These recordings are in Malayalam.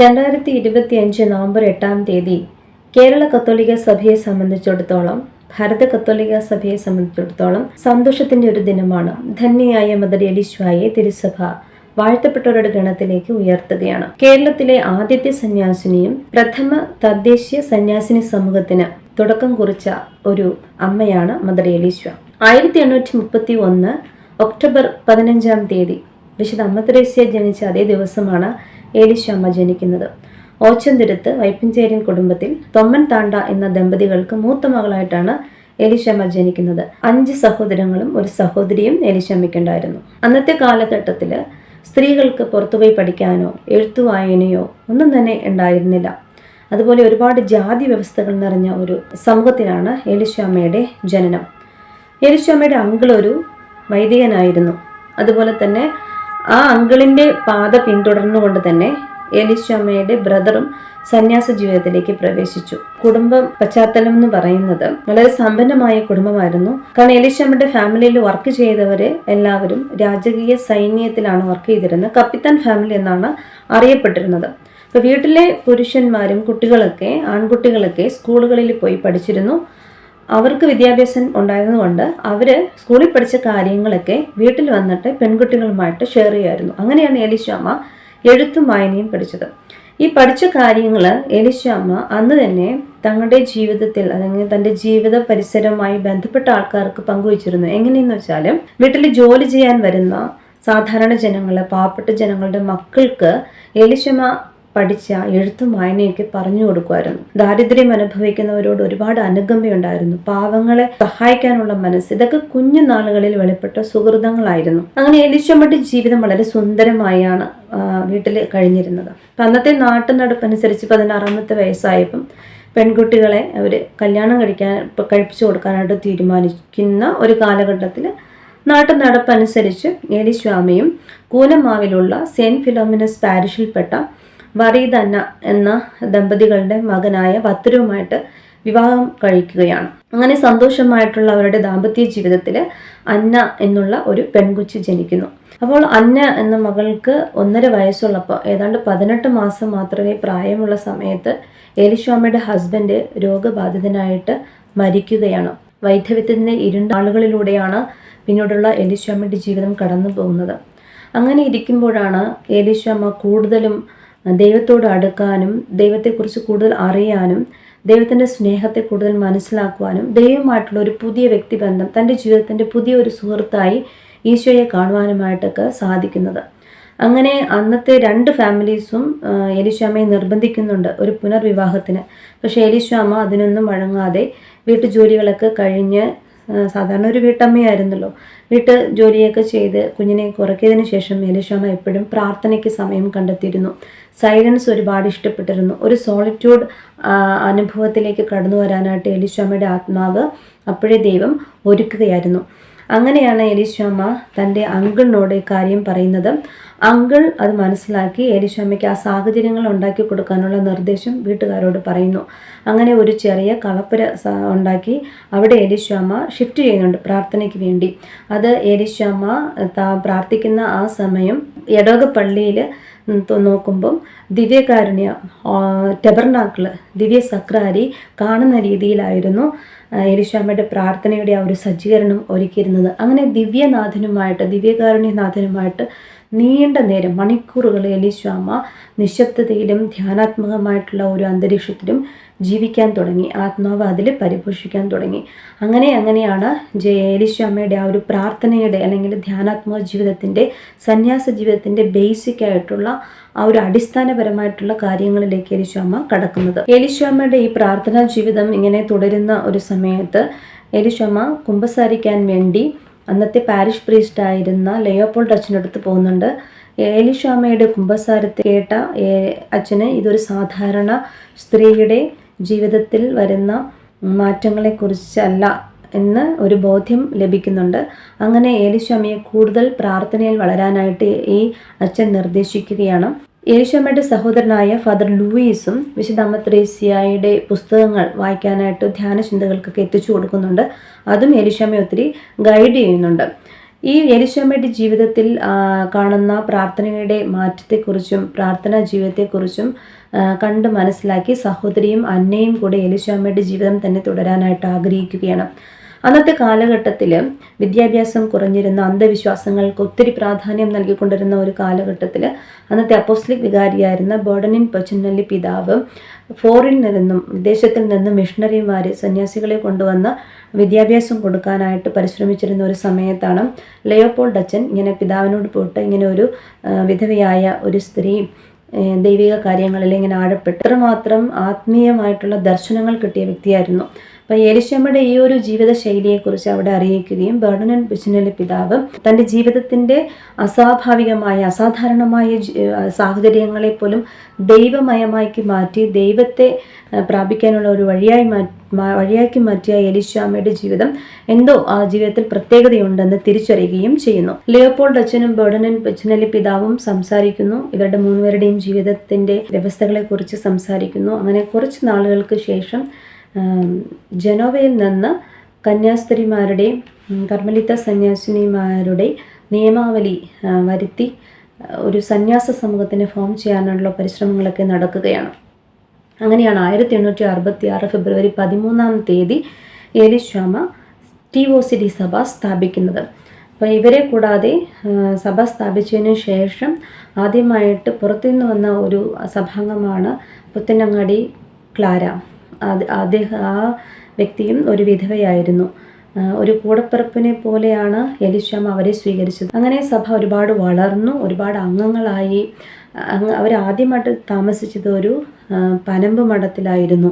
രണ്ടായിരത്തി ഇരുപത്തി അഞ്ച് നവംബർ എട്ടാം തീയതി കേരള കത്തോലിക സഭയെ സംബന്ധിച്ചിടത്തോളം ഭാരത കത്തോലിക സഭയെ സംബന്ധിച്ചിടത്തോളം സന്തോഷത്തിന്റെ ഒരു ദിനമാണ്. ധന്യയായ മദർ എലിശ്വായെ തിരുസഭ വാഴ്ത്തപ്പെട്ടവരുടെ ഗണത്തിലേക്ക് ഉയർത്തുകയാണ്. കേരളത്തിലെ ആദ്യത്തെ സന്യാസിനിയും പ്രഥമ തദ്ദേശീയ സന്യാസിനി സമൂഹത്തിന് തുടക്കം കുറിച്ച ഒരു അമ്മയാണ് മദർ എലീശ്വ ആയിരത്തി എണ്ണൂറ്റി മുപ്പത്തി ഒന്ന് ഒക്ടോബർ പതിനഞ്ചാം തീയതി വിശുദ്ധ അമ്മ തെരേസ്യ ജനിച്ച അതേ ദിവസമാണ് ഏലിശ്വമ്മ ജനിക്കുന്നത്. ഓച്ചന്തിരത്ത് വൈപ്പിഞ്ചേരിൻ കുടുംബത്തിൽ തൊമ്മൻ താണ്ട എന്ന ദമ്പതികൾക്ക് മൂത്ത മകളായിട്ടാണ് എലിശമ്മ ജനിക്കുന്നത്. അഞ്ച് സഹോദരങ്ങളും ഒരു സഹോദരിയും എലിശമ്മയ്ക്കുണ്ടായിരുന്നു അന്നത്തെ കാലഘട്ടത്തിൽ സ്ത്രീകൾക്ക് പുറത്തുപോയി പഠിക്കാനോ എഴുത്തു വായനയോ ഒന്നും തന്നെ ഉണ്ടായിരുന്നില്ല. അതുപോലെ ഒരുപാട് ജാതി വ്യവസ്ഥകൾ നിറഞ്ഞ ഒരു സമൂഹത്തിലാണ് എലിശാമ്മയുടെ ജനനം. എലിശാമ്മയുടെ അങ്കിൾ ഒരു വൈദികനായിരുന്നു. അതുപോലെ തന്നെ ആ അങ്കിളിന്റെ പാത പിന്തുടർന്നുകൊണ്ട് തന്നെ എലിശാമ്മയുടെ ബ്രദറും സന്യാസ ജീവിതത്തിലേക്ക് പ്രവേശിച്ചു. കുടുംബ പശ്ചാത്തലം എന്ന് പറയുന്നത് വളരെ സമ്പന്നമായ കുടുംബമായിരുന്നു. കാരണം എലിശാമ്മയുടെ ഫാമിലിയിൽ വർക്ക് ചെയ്തവര് എല്ലാവരും രാജകീയ സൈന്യത്തിലാണ് വർക്ക് ചെയ്തിരുന്നത്. കപ്പിത്താൻ ഫാമിലി എന്നാണ് അറിയപ്പെട്ടിരുന്നത്. അപ്പൊ വീട്ടിലെ പുരുഷന്മാരും കുട്ടികളൊക്കെ ആൺകുട്ടികളൊക്കെ സ്കൂളുകളിൽ പോയി പഠിച്ചിരുന്നു. അവർക്ക് വിദ്യാഭ്യാസം ഉണ്ടായതുകൊണ്ട് അവർ സ്കൂളിൽ പഠിച്ച കാര്യങ്ങളൊക്കെ വീട്ടിൽ വന്നിട്ട് പെൺകുട്ടികളുമായിട്ട് ഷെയർ ചെയ്യുമായിരുന്നു. അങ്ങനെയാണ് എലിശാമ എഴുത്തും വായനയും പഠിച്ചത്. ഈ പഠിച്ച കാര്യങ്ങൾ എലിശാമ അന്ന് തന്നെ തങ്ങളുടെ ജീവിതത്തിൽ അല്ലെങ്കിൽ തന്റെ ജീവിത പരിസരവുമായി ബന്ധപ്പെട്ട ആൾക്കാർക്ക് പങ്കുവച്ചിരുന്നു. എങ്ങനെയെന്ന് വെച്ചാൽ വീട്ടിൽ ജോലി ചെയ്യാൻ വരുന്ന സാധാരണ ജനങ്ങൾ പാവപ്പെട്ട ജനങ്ങളുടെ മക്കൾക്ക് എലിശമ്മ പഠിച്ച എഴുത്തും വായനയൊക്കെ പറഞ്ഞു കൊടുക്കുമായിരുന്നു. ദാരിദ്ര്യം അനുഭവിക്കുന്നവരോട് ഒരുപാട് അനുകമ്പയുണ്ടായിരുന്നു. പാവങ്ങളെ സഹായിക്കാനുള്ള മനസ്സ് ഇതൊക്കെ കുഞ്ഞു നാളുകളിൽ വെളിപ്പെട്ട സുഹൃതങ്ങളായിരുന്നു. അങ്ങനെ എലിശമ്മയുടെ ജീവിതം വളരെ സുന്ദരമായാണ് വീട്ടിൽ കഴിഞ്ഞിരുന്നത്. അപ്പം അന്നത്തെ നാട്ടു നടപ്പനുസരിച്ച് പതിനാറാമത്തെ വയസ്സായപ്പം പെൺകുട്ടികളെ അവർ കല്യാണം കഴിക്കാൻ കഴിപ്പിച്ചു കൊടുക്കാനായിട്ട് തീരുമാനിക്കുന്ന ഒരു കാലഘട്ടത്തിൽ നാട്ടു നടപ്പനുസരിച്ച് ഏലിസ്വാമിയും കൂനമാവിലുള്ള സെയിന്റ് ഫിലോമിനസ് പാരിഷിൽപ്പെട്ട വറീദ് അന്ന എന്ന ദമ്പതികളുടെ മകനായ ഭദ്രവുമായിട്ട് വിവാഹം കഴിക്കുകയാണ്. അങ്ങനെ സന്തോഷമായിട്ടുള്ള അവരുടെ ദാമ്പത്യ ജീവിതത്തിൽ അന്ന എന്നുള്ള ഒരു പെൺകുച്ചി ജനിക്കുന്നു. അപ്പോൾ അന്ന എന്ന മകൾക്ക് ഒന്നര വയസ്സുള്ളപ്പോൾ ഏതാണ്ട് പതിനെട്ട് മാസം മാത്രമേ പ്രായമുള്ള സമയത്ത് ഏലിസ്വാമിയുടെ ഹസ്ബൻഡ് രോഗബാധിതനായിട്ട് മരിക്കുകയാണ്. വൈദ്യവ്യത്തിന്റെ ഇരുണ്ട ആളുകളിലൂടെയാണ് പിന്നീടുള്ള എലിസ്വാമിയുടെ ജീവിതം കടന്നു പോകുന്നത് അങ്ങനെ ഇരിക്കുമ്പോഴാണ് ഏലിശ്വാമ കൂടുതലും ദൈവത്തോട് അടുക്കാനും ദൈവത്തെക്കുറിച്ച് കൂടുതൽ അറിയാനും ദൈവത്തിന്റെ സ്നേഹത്തെ കൂടുതൽ മനസ്സിലാക്കുവാനും ദൈവമായിട്ടുള്ള ഒരു പുതിയ വ്യക്തിബന്ധം തന്റെ ജീവിതത്തിന്റെ പുതിയ ഒരു സുഹൃത്തായി ഈശോയെ കാണുവാനുമായിട്ടൊക്കെ സാധിക്കുന്നത്. അങ്ങനെ അന്നത്തെ രണ്ട് ഫാമിലീസും എലിശ്വാമയെ നിർബന്ധിക്കുന്നുണ്ട് ഒരു പുനർവിവാഹത്തിന്. പക്ഷേ എലിശ്വാമ അതിനൊന്നും വഴങ്ങാതെ വീട്ടുജോലികളൊക്കെ കഴിഞ്ഞ് സാധാരണ ഒരു വീട്ടമ്മയായിരുന്നല്ലോ. വീട്ട് ജോലിയൊക്കെ ചെയ്ത് കുഞ്ഞിനെ കുറക്കിയതിന് ശേഷം എലിശ്വാമ എപ്പോഴും പ്രാർത്ഥനയ്ക്ക് സമയം കണ്ടെത്തിയിരുന്നു. സൈലൻസ് ഒരുപാട് ഇഷ്ടപ്പെട്ടിരുന്നു. ഒരു സോളിറ്റ്യൂഡ് അനുഭവത്തിലേക്ക് കടന്നു വരാനായിട്ട് എലിശ്വാമയുടെ ആത്മാവ് അപ്പോഴേ ദൈവം ഒരുക്കുകയായിരുന്നു. അങ്ങനെയാണ് എലിശ്വാമ തന്റെ അങ്കിളിനോട് കാര്യം പറയുന്നത്. അങ്കിൾ അത് മനസ്സിലാക്കി എലിശ്വാമയ്ക്ക് ആ സാഹചര്യങ്ങൾ ഉണ്ടാക്കി കൊടുക്കാനുള്ള നിർദ്ദേശം വീട്ടുകാരോട് പറയുന്നു. അങ്ങനെ ഒരു ചെറിയ കളപ്പുര ഉണ്ടാക്കി അവിടെ ഏലിശ്വാമ ഷിഫ്റ്റ് ചെയ്യുന്നുണ്ട് പ്രാർത്ഥനയ്ക്ക് വേണ്ടി. അത് ഏലിശ്വാമ പ്രാർത്ഥിക്കുന്ന ആ സമയം എടോക പള്ളിയിൽ നോക്കുമ്പം ദിവ്യകാരുണ്യ ടെബർനാക്കിൾ ദിവ്യ സക്രാരി കാണുന്ന രീതിയിലായിരുന്നു എലിശാമ്മയുടെ പ്രാർത്ഥനയുടെ ആ ഒരു സജ്ജീകരണം ഒരുക്കിയിരുന്നത്. അങ്ങനെ ദിവ്യനാഥനുമായിട്ട് ദിവ്യകാരുണ്യനാഥനുമായിട്ട് നീണ്ട നേരം മണിക്കൂറുകൾ എലിശ്വാമ നിശബ്ദതയിലും ധ്യാനാത്മകമായിട്ടുള്ള ഒരു അന്തരീക്ഷത്തിലും ജീവിക്കാൻ തുടങ്ങി. ആത്മാവ് അതിൽ പരിപോഷിക്കാൻ തുടങ്ങി. അങ്ങനെ അങ്ങനെയാണ് എലിശ്വാമയുടെ ആ ഒരു പ്രാർത്ഥനയുടെ അല്ലെങ്കിൽ ധ്യാനാത്മക ജീവിതത്തിന്റെ സന്യാസ ജീവിതത്തിന്റെ ബേസിക് ആയിട്ടുള്ള ആ ഒരു അടിസ്ഥാനപരമായിട്ടുള്ള കാര്യങ്ങളിലേക്ക് എലിശ്വാമ കടക്കുന്നത്. എലിശ്വാമയുടെ ഈ പ്രാർത്ഥനാ ജീവിതം ഇങ്ങനെ തുടരുന്ന ഒരു സമയത്ത് എലിശ്വാമ കുമ്പസാരിക്കാൻ വേണ്ടി അന്നത്തെ പാരിഷ് പ്രീസ്റ്റ് ആയിരുന്ന ലെയോപോൾഡ് അച്ഛനടുത്ത് പോകുന്നുണ്ട്. ഏലിഷാമയുടെ കുംഭസാരത്തെ കേട്ട അച്ഛന് ഇതൊരു സാധാരണ സ്ത്രീയുടെ ജീവിതത്തിൽ വരുന്ന മാറ്റങ്ങളെക്കുറിച്ചല്ല എന്ന് ഒരു ബോധ്യം ലഭിക്കുന്നുണ്ട്. അങ്ങനെ ഏലിശാമയെ കൂടുതൽ പ്രാർത്ഥനയിൽ വളരാനായിട്ട് ഈ അച്ഛൻ നിർദ്ദേശിക്കുകയാണ്. യേശുമ്മയുടെ സഹോദരനായ ഫാദർ ലൂയിസും വിശുദ്ധ അമ്മ പുസ്തകങ്ങൾ വായിക്കാനായിട്ട് ധ്യാന ചിന്തകൾക്കൊക്കെ എത്തിച്ചു കൊടുക്കുന്നുണ്ട്. അതും എലിശാമയെ ഒത്തിരി ഗൈഡ് ചെയ്യുന്നുണ്ട്. ഈ എലിശാമ്മയുടെ ജീവിതത്തിൽ കാണുന്ന പ്രാർത്ഥനയുടെ മാറ്റത്തെക്കുറിച്ചും പ്രാർത്ഥനാ ജീവിതത്തെക്കുറിച്ചും കണ്ട് മനസ്സിലാക്കി സഹോദരിയും അന്നയും കൂടെ എലിശാമ്മയുടെ ജീവിതം തന്നെ തുടരാനായിട്ട് ആഗ്രഹിക്കുകയാണ്. അന്നത്തെ കാലഘട്ടത്തിൽ വിദ്യാഭ്യാസം കുറഞ്ഞിരുന്ന അന്ധവിശ്വാസങ്ങൾക്ക് ഒത്തിരി പ്രാധാന്യം നൽകിക്കൊണ്ടിരുന്ന ഒരു കാലഘട്ടത്തിൽ അന്നത്തെ അപ്പോസ്ലിക് വികാരിയായിരുന്ന ബോർഡനിൻ പച്ചനല്ലി പിതാവ് ഫോറിൻ നിന്നും വിദേശത്തിൽ നിന്നും മിഷണറിമാരെ സന്യാസികളെ കൊണ്ടുവന്ന് വിദ്യാഭ്യാസം കൊടുക്കാനായിട്ട് പരിശ്രമിച്ചിരുന്ന ഒരു സമയത്താണ് ലയോപോൾ ഡച്ചൻ ഇങ്ങനെ പിതാവിനോട് പോയിട്ട് ഇങ്ങനെ ഒരു വിധവയായ ഒരു സ്ത്രീ ദൈവിക കാര്യങ്ങളിൽ ഇങ്ങനെ ആഴപ്പെട്ട് അത്രമാത്രം ആത്മീയമായിട്ടുള്ള ദർശനങ്ങൾ കിട്ടിയ വ്യക്തിയായിരുന്നു. അപ്പം ഏലിശമ്മയുടെ ഈ ഒരു ജീവിത ശൈലിയെക്കുറിച്ച് അവിടെ അറിയിക്കുകയും ബർണൻ ബിഷനിലെ പിതാവ് തന്റെ ജീവിതത്തിന്റെ അസ്വാഭാവികമായ അസാധാരണമായ സാഹചര്യങ്ങളെ പോലും ദൈവമയമാക്കി മാറ്റി ദൈവത്തെ പ്രാപിക്കാനുള്ള ഒരു വഴിയായി മാ മാ- വഴിയാക്കി മാറ്റിയ എലിശാമ്മയുടെ ജീവിതം എന്തോ ആ ജീവിതത്തിൽ പ്രത്യേകതയുണ്ടെന്ന് തിരിച്ചറിയുകയും ചെയ്യുന്നു. ലിയോപോൾഡ് അച്ഛനും ബർഡനൻ ബച്ചനലി പിതാവും സംസാരിക്കുന്നു. ഇവരുടെ മൂന്നുപേരുടെയും ജീവിതത്തിന്റെ വ്യവസ്ഥകളെക്കുറിച്ച് സംസാരിക്കുന്നു. അങ്ങനെ കുറച്ച് നാളുകൾക്ക് ശേഷം ജനോവയിൽ നിന്ന് കന്യാസ്ത്രീമാരുടെയും കർമ്മലിത സന്യാസിനിമാരുടെ നിയമാവലി വരുത്തി ഒരു സന്യാസ സമൂഹത്തിനെ ഫോം ചെയ്യാനുള്ള പരിശ്രമങ്ങളൊക്കെ നടക്കുകയാണ്. അങ്ങനെയാണ് ആയിരത്തി എണ്ണൂറ്റി അറുപത്തി ആറ് ഫെബ്രുവരി പതിമൂന്നാം തീയതി Eliswamma T O C D സഭ സ്ഥാപിക്കുന്നത്. അപ്പോൾ ഇവരെ കൂടാതെ സഭ സ്ഥാപിച്ചതിന് ശേഷം ആദ്യമായിട്ട് പുറത്തുനിന്ന് വന്ന ഒരു സഭാംഗമാണ് പുത്തനങ്ങാടി ക്ലാര. അദ്ദേഹം ആ വ്യക്തിയും ഒരു വിധവയായിരുന്നു ഒരു കൂടപ്പിറപ്പിനെ പോലെയാണ് എലിശ്യാമ അവരെ സ്വീകരിച്ചത്. അങ്ങനെ സഭ ഒരുപാട് വളർന്നു ഒരുപാട് അംഗങ്ങളായി. അവർ അവരാദ്യമായിട്ട് താമസിച്ചത് ഒരു പനമ്പ് മഠത്തിലായിരുന്നു.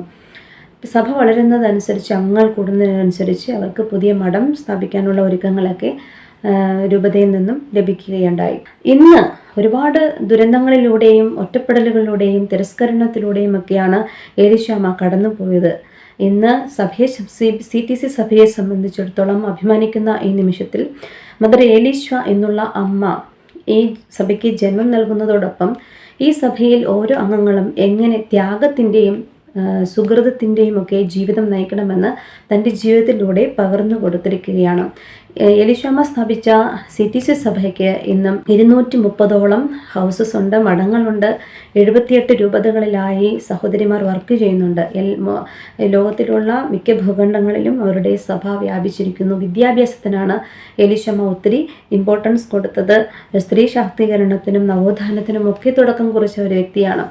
സഭ വളരുന്നതനുസരിച്ച് അംഗങ്ങൾ കൂടുന്നതിനനുസരിച്ച് അവർക്ക് പുതിയ മഠം സ്ഥാപിക്കാനുള്ള ഒരുക്കങ്ങളൊക്കെ രൂപതയിൽ നിന്നും ലഭിക്കുകയുണ്ടായി. ഇന്ന് ഒരുപാട് ദുരന്തങ്ങളിലൂടെയും ഒറ്റപ്പെടലുകളിലൂടെയും തിരസ്കരണത്തിലൂടെയും ഒക്കെയാണ് ഏലിശാമ കടന്നുപോയത്. ഇന്ന് സഭയെ സി സി ടി സി സഭയെ സംബന്ധിച്ചിടത്തോളം അഭിമാനിക്കുന്ന ഈ നിമിഷത്തിൽ മദർ ഏലീശ്വ എന്നുള്ള അമ്മ ഈ സഭയ്ക്ക് ജന്മം നൽകുന്നതോടൊപ്പം ഈ സഭയിൽ ഓരോ അംഗങ്ങളും എങ്ങനെ ത്യാഗത്തിന്റെയും സുഹൃതത്തിന്റെയും ഒക്കെ ജീവിതം നയിക്കണമെന്ന് തന്റെ ജീവിതത്തിലൂടെ പകർന്നു കൊടുത്തിരിക്കുകയാണ്. എലിശാമ സ്ഥാപിച്ച സിറ്റിസ് സഭയ്ക്ക് ഇന്നും ഇരുന്നൂറ്റി മുപ്പതോളം ഹൗസസ് ഉണ്ട്. മഠങ്ങളുണ്ട്. എഴുപത്തിയെട്ട് രൂപതകളിലായി സഹോദരിമാർ വർക്ക് ചെയ്യുന്നുണ്ട്. ലോകത്തിലുള്ള മിക്ക ഭൂഖണ്ഡങ്ങളിലും അവരുടെ സഭ വ്യാപിച്ചിരിക്കുന്നു. വിദ്യാഭ്യാസത്തിനാണ് എലിശാമ ഒത്തിരി ഇമ്പോർട്ടൻസ് കൊടുത്തത്. സ്ത്രീ ശാക്തീകരണത്തിനും നവോത്ഥാനത്തിനും ഒക്കെ തുടക്കം കുറിച്ച ഒരു വ്യക്തിയാണ്.